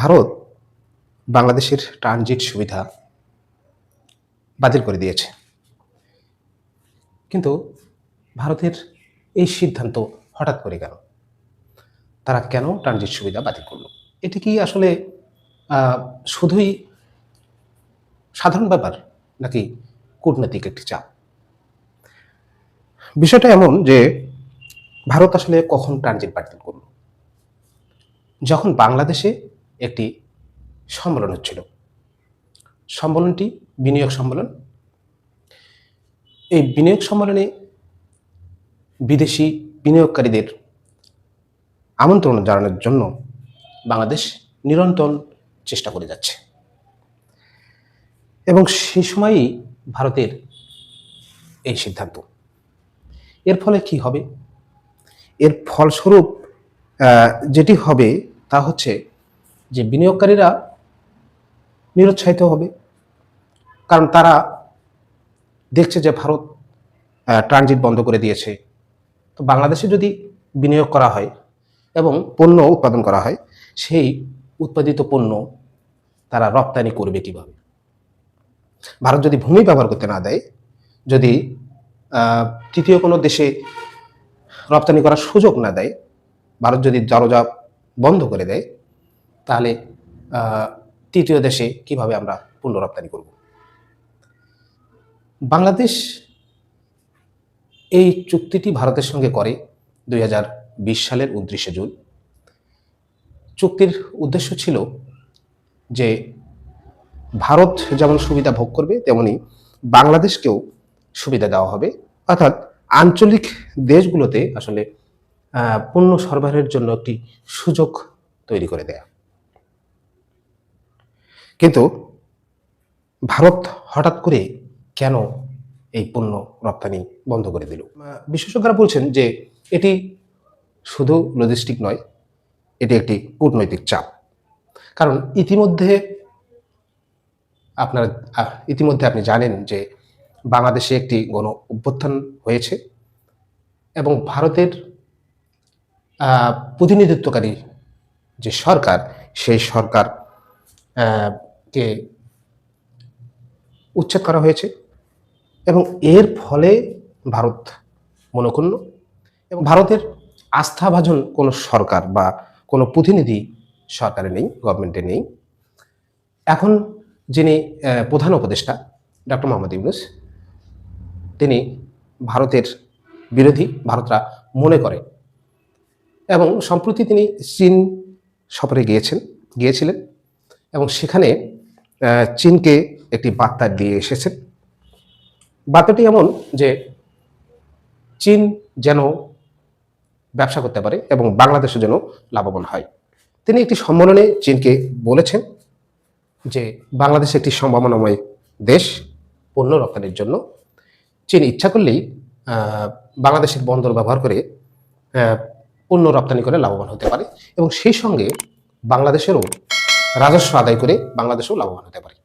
ভারত বাংলাদেশের ট্রানজিট সুবিধা বাতিল করে দিয়েছে। কিন্তু ভারতের এই সিদ্ধান্ত হঠাৎ করে গেল। তারা কেন ট্রানজিট সুবিধা বাতিল করল? এটি কি আসলে শুধুই সাধারণ ব্যাপার নাকি কূটনৈতিক একটি চাপ? বিষয়টা এমন যে ভারত আসলে কখন ট্রানজিট বাতিল করল? যখন বাংলাদেশে একটি সম্মেলন হচ্ছিল। সম্মেলনটি বিনিয়োগ সম্মেলন। এই বিনিয়োগ সম্মেলনে বিদেশি বিনিয়োগকারীদের আমন্ত্রণ জানানোর জন্য বাংলাদেশ নিরন্তর চেষ্টা করে যাচ্ছে। এবং সেই সময়ই ভারতের এই সিদ্ধান্ত। এর ফলে কি হবে? এর ফলস্বরূপ যেটি হবে তা হচ্ছে যে বিনিয়োগকারীরা নিরুৎসাহিত হবে। কারণ তারা দেখছে যে ভারত ট্রানজিট বন্ধ করে দিয়েছে। তো বাংলাদেশে যদি বিনিয়োগ করা হয় এবং পণ্য উৎপাদন করা হয়, সেই উৎপাদিত পণ্য তারা রপ্তানি করবে কীভাবে? ভারত যদি ভূমি ব্যবহার করতে না দেয়, যদি তৃতীয় কোনো দেশে রপ্তানি করার সুযোগ না দেয়, ভারত যদি দরজা বন্ধ করে দেয় তাহলে তৃতীয় দেশে কীভাবে আমরা পণ্য রপ্তানি করব? বাংলাদেশ এই চুক্তিটি ভারতের সঙ্গে করে দু হাজার বিশ সালের উনত্রিশে জুন। চুক্তির উদ্দেশ্য ছিল যে ভারত যেমন সুবিধা ভোগ করবে, তেমনি বাংলাদেশকেও সুবিধা দেওয়া হবে। অর্থাৎ আঞ্চলিক দেশগুলোতে আসলে পণ্য সরবরাহের জন্য একটি সুযোগ তৈরি করে দেয়া। কিন্তু ভারত হঠাৎ করে কেন এই পণ্য রপ্তানি বন্ধ করে দিল? বিশেষজ্ঞরা বলছেন যে এটি শুধু লজিস্টিক নয়, এটি একটি কূটনৈতিক চাপ। কারণ ইতিমধ্যে আপনারা ইতিমধ্যে আপনি জানেন যে বাংলাদেশে একটি গণ অভ্যুত্থান হয়েছে এবং ভারতের প্রতিনিধিত্বকারী যে সরকার, সেই সরকার কে উচ্ছেদ করা হয়েছে এবং এর ফলে ভারত মনক্ষুণ্ণ এবং ভারতের আস্থাভাজন কোনো সরকার বা কোনো প্রতিনিধি সরকারে নেই গভর্নমেন্টে নেই। এখন যিনি প্রধান উপদেষ্টা ডক্টর মোহাম্মদ ইউনুস, তিনি ভারতের বিরোধী, ভারতরা মনে করে এবং সম্প্রতি তিনি চীন সফরে গিয়েছেন, গিয়েছিলেন এবং সেখানে চীনকে একটি বার্তা দিয়ে এসেছেন বার্তাটি এমন যে চীন যেন ব্যবসা করতে পারে এবং বাংলাদেশও যেন লাভবান হয়। তিনি একটি সম্মেলনে চীনকে বলেছেন যে, বাংলাদেশ একটি সম্ভাবনাময় দেশ, পণ্য রপ্তানির জন্য। চীন ইচ্ছা করলেই বাংলাদেশের বন্দর ব্যবহার করে পণ্য রপ্তানি করে লাভবান হতে পারে এবং সেই সঙ্গে বাংলাদেশেরও রাজস্ব আদায় করে বাংলাদেশেও লাভবান হতে পারে।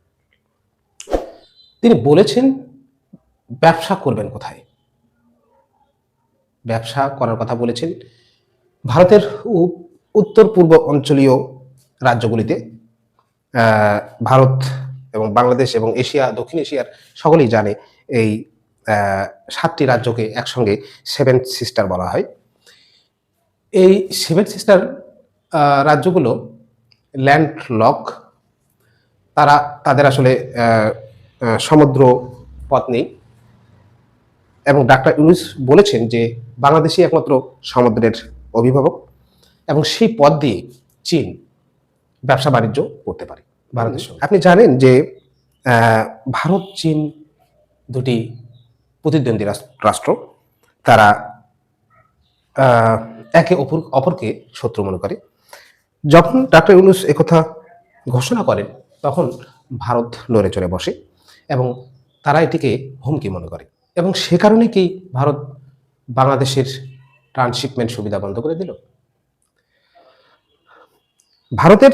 তিনি বলেছেন, ব্যবসা করবেন কোথায়? ব্যবসা করার কথা বলেছেন ভারতের উত্তর পূর্ব অঞ্চলীয় রাজ্যগুলিতে ভারত এবং বাংলাদেশ এবং এশিয়া, দক্ষিণ এশিয়ার সকলেই জানে এই সাতটি রাজ্যকে একসঙ্গে সেভেন সিস্টার বলা হয়। এই সেভেন সিস্টার রাজ্যগুলো ল্যান্ড লক তারা তাদের আসলে সমুদ্র পথ নেই। এবং ডাক্তার ইউনুস বলেছেন যে বাংলাদেশই একমাত্র সমুদ্রের অভিভাবক এবং সেই পথ দিয়ে চীন ব্যবসা বাণিজ্য করতে পারে ভারতের সঙ্গে আপনি জানেন যে ভারত চীন দুটি প্রতিদ্বন্দ্বী রাষ্ট্র। তারা একে অপর অপরকে শত্রু মনে করে। যখন ডাক্তার ইউনুস একথা ঘোষণা করেন, তখন ভারত নড়ে চড়ে বসে এবং তারা এটিকে হুমকি মনে করে। এবং সে কারণে কি ভারত বাংলাদেশের ট্রান্সশিপমেন্ট সুবিধা বন্ধ করে দিল? ভারতের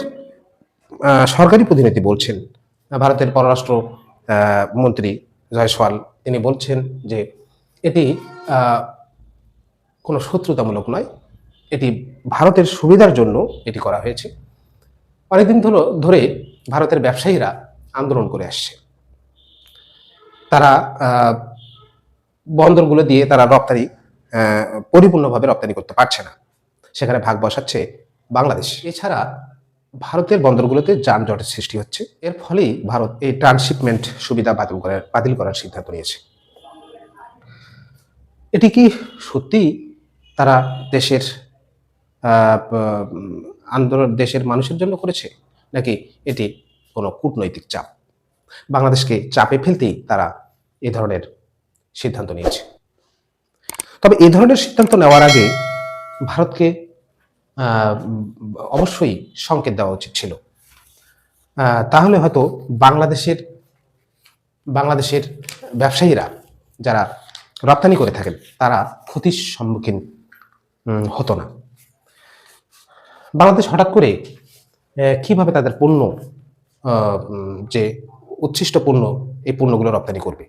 সরকারি প্রতিনিধি বলছেন, ভারতের পররাষ্ট্র মন্ত্রী জয়সওয়াল, তিনি বলছেন যে এটি কোনো শত্রুতামূলক নয় এটি ভারতের সুবিধার জন্য এটি করা হয়েছে। অনেকদিন ধরো ধরে ভারতের ব্যবসায়ীরা আন্দোলন করে আসছে। তারা বন্দরগুলো দিয়ে তারা রপ্তানি পরিপূর্ণভাবে রপ্তানি করতে পারছে না। সেখানে ভাগ বসাচ্ছে বাংলাদেশ। এছাড়া ভারতের বন্দরগুলোতে যানজটের সৃষ্টি হচ্ছে। এর ফলেই ভারত এই ট্রান্সশিপমেন্ট সুবিধা বাতিল করার বাতিল করার সিদ্ধান্ত নিয়েছে। এটি কি সত্যি তারা দেশের আন্দোলন দেশের মানুষের জন্য করেছে, নাকি এটি কোনো কূটনৈতিক চাপ? বাংলাদেশকে চাপে ফেলতেই তারা এ ধরনের সিদ্ধান্ত নিয়েছে। তবে এ ধরনের সিদ্ধান্ত নেওয়ার আগে ভারতকে অবশ্যই সংকেত দেওয়া উচিত ছিল। তাহলে হয়তো বাংলাদেশের বাংলাদেশের ব্যবসায়ীরা যারা রপ্তানি করে থাকেন, তারা ক্ষতির সম্মুখীন হতো না। বাংলাদেশ হঠাৎ করে কীভাবে তাদের পণ্য যে উচ্ছিষ্ট পণ্য, এই পণ্যগুলো রপ্তানি করবে?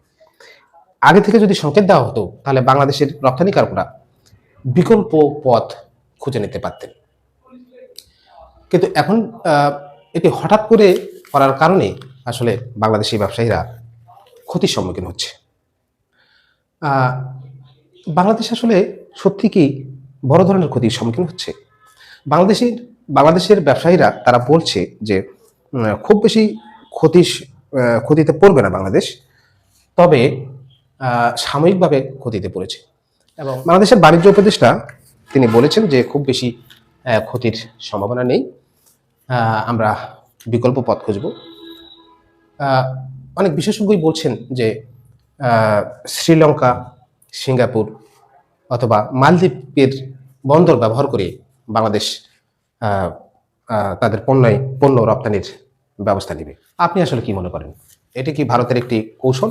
আগে থেকে যদি সংকেত দেওয়া হতো, তাহলে বাংলাদেশের রপ্তানিকারকরা বিকল্প পথ খুঁজে নিতে পারতেন। কিন্তু এখন এটি হঠাৎ করে করার কারণে আসলে বাংলাদেশি ব্যবসায়ীরা ক্ষতির সম্মুখীন হচ্ছে। বাংলাদেশ আসলে সত্যি কি বড় ধরনের ক্ষতির সম্মুখীন হচ্ছে? বাংলাদেশের বাংলাদেশের ব্যবসায়ীরা তারা বলছে যে খুব বেশি ক্ষতি ক্ষতিতে পড়বে না বাংলাদেশ তবে সাময়িকভাবে ক্ষতিতে পড়েছে। এবং বাংলাদেশের বাণিজ্য উপদেষ্টা তিনি বলেছেন যে খুব বেশি ক্ষতির সম্ভাবনা নেই। আমরা বিকল্প পথ খুঁজব। অনেক বিশেষজ্ঞই বলছেন যে শ্রীলঙ্কা সিঙ্গাপুর অথবা মালদ্বীপের বন্দর ব্যবহার করে বাংলাদেশ তাদের পণ্য পণ্য রপ্তানির ব্যবস্থা নেবে। আপনি আসলে কি মনে করেন? এটি কি ভারতের একটি কৌশল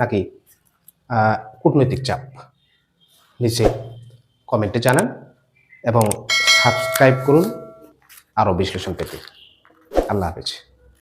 নাকি কূটনৈতিক চাপ? নিচে কমেন্টে জানান এবং সাবস্ক্রাইব করুন আরও বিশ্লেষণ পেতে। আল্লাহ হাফেজ।